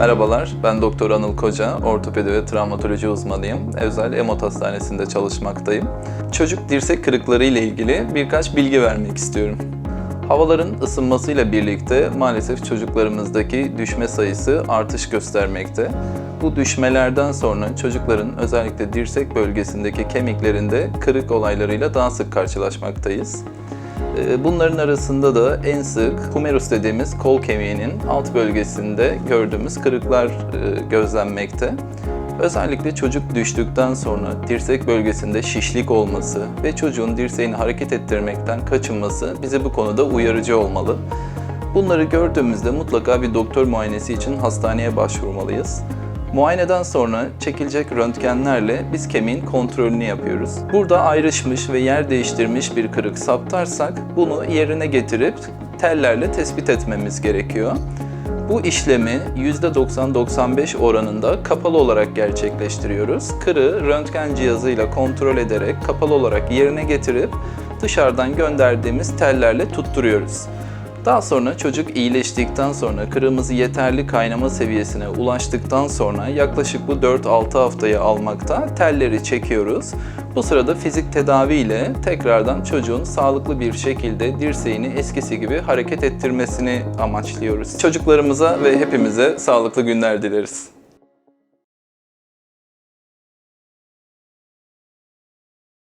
Merhabalar, ben Doktor Anıl Koca, ortopedi ve travmatoloji uzmanıyım. Özel Emot Hastanesi'nde çalışmaktayım. Çocuk dirsek kırıkları ile ilgili birkaç bilgi vermek istiyorum. Havaların ısınmasıyla birlikte maalesef çocuklarımızdaki düşme sayısı artış göstermekte. Bu düşmelerden sonra çocukların özellikle dirsek bölgesindeki kemiklerinde kırık olaylarıyla daha sık karşılaşmaktayız. Ee, Bunların arasında da en sık humerus dediğimiz kol kemiğinin alt bölgesinde gördüğümüz kırıklar e, gözlenmekte. Özellikle çocuk düştükten sonra dirsek bölgesinde şişlik olması ve çocuğun dirseğini hareket ettirmekten kaçınması bize bu konuda uyarıcı olmalı. Bunları gördüğümüzde mutlaka bir doktor muayenesi için hastaneye başvurmalıyız. Muayeneden sonra çekilecek röntgenlerle biz kemiğin kontrolünü yapıyoruz. Burada ayrışmış ve yer değiştirmiş bir kırık saptarsak bunu yerine getirip tellerle tespit etmemiz gerekiyor. Bu işlemi %90-95 oranında kapalı olarak gerçekleştiriyoruz. Kırığı röntgen cihazıyla kontrol ederek kapalı olarak yerine getirip dışarıdan gönderdiğimiz tellerle tutturuyoruz. Daha sonra çocuk iyileştikten sonra kırığımız yeterli kaynama seviyesine ulaştıktan sonra yaklaşık bu 4-6 haftayı almakta telleri çekiyoruz. Bu sırada fizik tedavi ile tekrardan çocuğun sağlıklı bir şekilde dirseğini eskisi gibi hareket ettirmesini amaçlıyoruz. Çocuklarımıza ve hepimize sağlıklı günler dileriz.